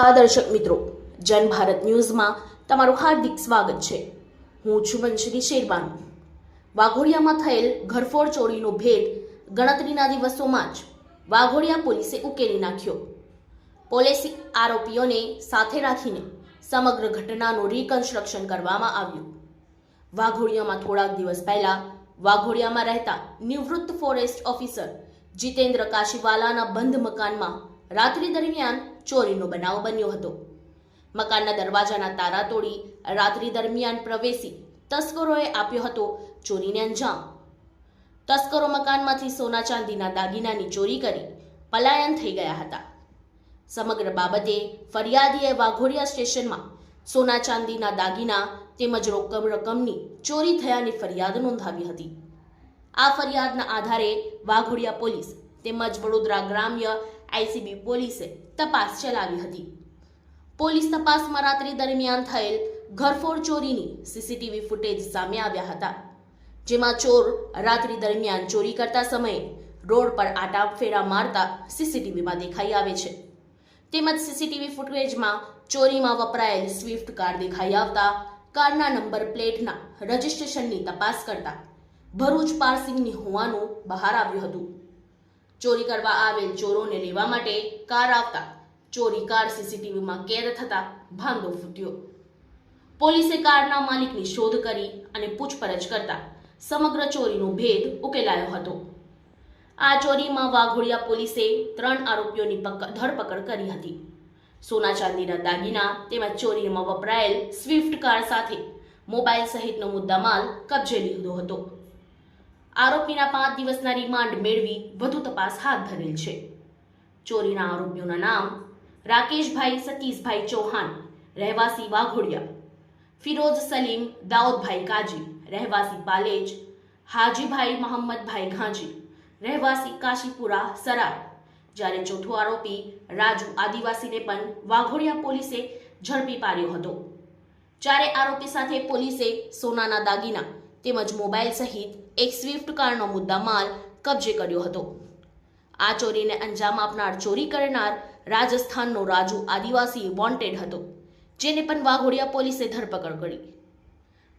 નમસ્કાર દર્શક મિત્રો, જન ભારત ન્યૂઝમાં તમારું હાર્દિક સ્વાગત છે. હું છું મંશ્રી શેરબાનુ. વાઘોડિયામાં થયેલ ઘરફોડ ચોરીનો ભેદ ગણતરીના દિવસોમાં જ વાઘોડિયા પોલીસે ઉકેલી નાખ્યો. પોલીસે આરોપીઓને સાથે રાખીને સમગ્ર ઘટનાનું રિકન્સ્ટ્રક્શન કરવામાં આવ્યું. વાઘોડિયામાં થોડાક દિવસ પહેલા વાઘોડિયામાં રહેતા નિવૃત્ત ફોરેસ્ટ ઓફિસર જીતેન્દ્ર કાશીવાલાના બંધ મકાનમાં રાત્રિ દરમિયાન ચોરીનો બનાવ બન્યો હતો. મકાનના દરવાજાના તારા તોડી રાત્રિ દરમિયાન પ્રવેશી તસ્કરોએ આપ્યો હતો ચોરીને અંજામ. તસ્કરો મકાનમાંથી સોના ચાંદીના દાગીનાની ચોરી કરી પલાયન થઈ ગયા હતા. સમગ્ર બાબતે ફરિયાદીએ વાઘોડિયા સ્ટેશનમાં સોના ચાંદીના દાગીના તેમજ રોકમ રકમની ચોરી થયાની ફરિયાદ નોંધાવી હતી. આ ફરિયાદના આધારે વાઘોડિયા પોલીસ તેમજ વડોદરા ગ્રામ્ય આઈસીબી પોલીસે તપાસ ચલાવી હતી. પોલીસ તપાસમાં રાત્રિ દરમિયાન થયેલ ઘરફોડ ચોરીની સીસીટીવી ફૂટેજ સામે આવ્યા હતા, જેમાં ચોર રાત્રિ દરમિયાન ચોરી કરતા સમયે રોડ પર આટા ફેરા મારતા સીસીટીવીમાં દેખાઈ આવે છે. તેમજ સીસીટીવી ફૂટેજમાં ચોરીમાં વપરાયેલ સ્વિફ્ટ કાર દેખાઈ આવતા, કારના નંબર પ્લેટના રજિસ્ટ્રેશનની તપાસ કરતા ભરૂચ પાર્સિંગની હોવાનું બહાર આવ્યું હતું. ચોરી કરવા આવેલ ચોરોને લેવા માટે કાર આવતા. ચોરી કાર સીસીટીવીમાં કેદ થતા ભાંગો ફૂટ્યો. પોલીસે કારના માલિકની શોધ કરી અને પૂછપરછ કરતા સમગ્ર ચોરીનો ભેદ ઉકેલાયો હતો. આ ચોરીમાં વાઘોડિયા પોલીસે ત્રણ આરોપીઓની પક- ધરપકડ કરી હતી. સોના ચાંદીના દાગીના તેમજ ચોરીમાં વપરાયેલ સ્વિફ્ટ કાર સાથે મોબાઈલ સહિતનો મુદ્દામાલ કબજે લીધો હતો. આરોપીના પાંચ દિવસના રિમાન્ડ મેળવી વધુ તપાસ હાથ ધરેલ છે. ચોરીના આરોપીઓના નામ રાકેશભાઈ, સતીશભાઈ ચૌહાણ, રહેવાસી વાઘોડિયા, ફિરોઝ સલીમ, દાઉદભાઈ કાજી, રહેવાસી પાલેજ, હાજીભાઈ મોહમ્મદભાઈ ઘાંજી, રહેવાસી કાશીપુરા, સરાય. જ્યારે ચોથો આરોપી રાજુ આદિવાસીને પણ વાઘોડિયા પોલીસે ઝડપી પાડ્યો હતો. ચારે આરોપી સાથે પોલીસે સોનાના દાગીના તેમજ મોબાઈલ સહિત એક સ્વિફ્ટ કારનો મુદ્દામાલ કબજે કર્યો હતો. આ ચોરીને અંજામ આપનાર ચોરી કરનાર રાજસ્થાનનો રાજુ આદિવાસી વોન્ટેડ હતો, જેને પણ વાઘોડિયા પોલીસે ધરપકડ કરી.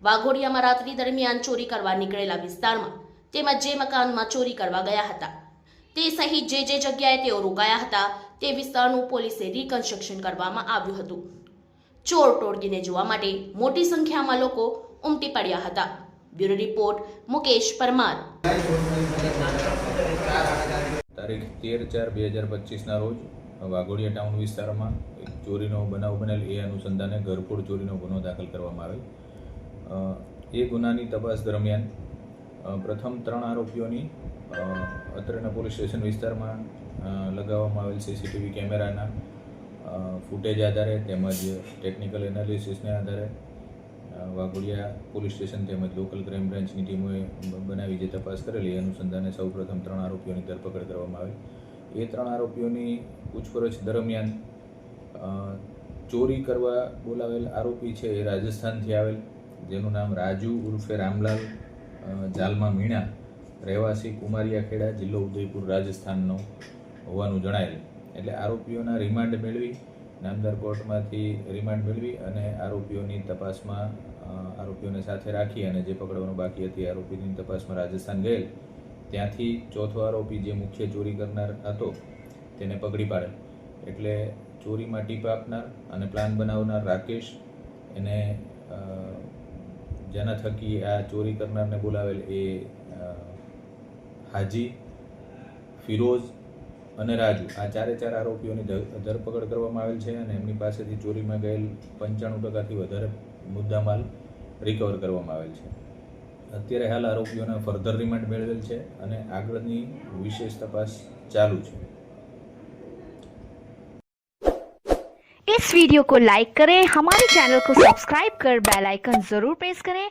વાઘોડિયામાં રાત્રિ દરમિયાન ચોરી કરવા નીકળેલા વિસ્તારમાં તેમજ જે મકાનમાં ચોરી કરવા ગયા હતા, તે સહિત જે જે જગ્યાએ તેઓ રોકાયા હતા, તે વિસ્તારનું પોલીસે રિકન્સ્ટ્રક્શન કરવામાં આવ્યું હતું. ચોર ટોળકીને જોવા માટે મોટી સંખ્યામાં લોકો ઉમટી પડ્યા હતા. Bureau report, Mukesh Parmar. તારીખ તેર ચાર બે હજાર પચીસના રોજ વાઘોડિયા ટાઉન વિસ્તારમાં એક ચોરીનો બનાવ બનેલ. એ અનુસંધાને ઘરફોડ ચોરીનો ગુનો દાખલ કરવામાં આવેલ. એ ગુનાની તપાસ દરમિયાન પ્રથમ ત્રણ આરોપીઓની અત્રેના પોલીસ સ્ટેશન વિસ્તારમાં લગાવવામાં આવેલ સીસીટીવી કેમેરાના ફૂટેજ આધારે તેમજ ટેકનિકલ એનાલિસિસને આધારે વાઘોડિયા પોલીસ સ્ટેશન તેમજ લોકલ ક્રાઇમ બ્રાન્ચની ટીમોએ બનાવી જે તપાસ કરેલી અનુસંધાને સૌપ્રથમ ત્રણ આરોપીઓની ધરપકડ કરવામાં આવી. એ ત્રણ આરોપીઓની પૂછપરછ દરમિયાન ચોરી કરવા બોલાવેલ આરોપી છે એ રાજસ્થાનથી આવેલ, જેનું નામ રાજુ ઉર્ફે રામલાલ જાલમા મીણા, રહેવાસી કુમારિયા ખેડા જિલ્લો ઉદયપુર રાજસ્થાનનો હોવાનું જણાયેલ. એટલે આરોપીઓના રિમાન્ડ મેળવી નામદાર કોર્ટમાંથી રિમાન્ડ મેળવી અને આરોપીઓની તપાસમાં આરોપીઓને સાથે રાખી અને જે પકડવાનું બાકી હતી આરોપીની તપાસમાં રાજસ્થાન ગયેલ. ત્યાંથી ચોથો આરોપી જે મુખ્ય ચોરી કરનાર હતો, તેને પકડી પાડે એટલે ચોરીમાં ટીપ આપનાર અને પ્લાન બનાવનાર રાકેશ, એને જેના થકી આ ચોરી કરનારને બોલાવેલ એ હાજી, ફિરોઝ અને રાજુ આ ચારે ચાર આરોપીઓની ધ- ધરપકડ કરવામાં આવેલ છે અને એમની પાસેથી ચોરીમાં ગયેલ પંચાણું ટકાથી વધારે મુદ્દામાલ રિકવર કરવામાં આવેલ છે અત્યારે હાલ આરોપીઓના ફર્ધર રિમાન્ડ મેળવેલ છે અને આગળની વિશેષ તપાસ ચાલુ છે इस वीडियो को लाइक करें हमारे चैनल को सब्सक्राइब कर बेल आइकन जरूर प्रेस करें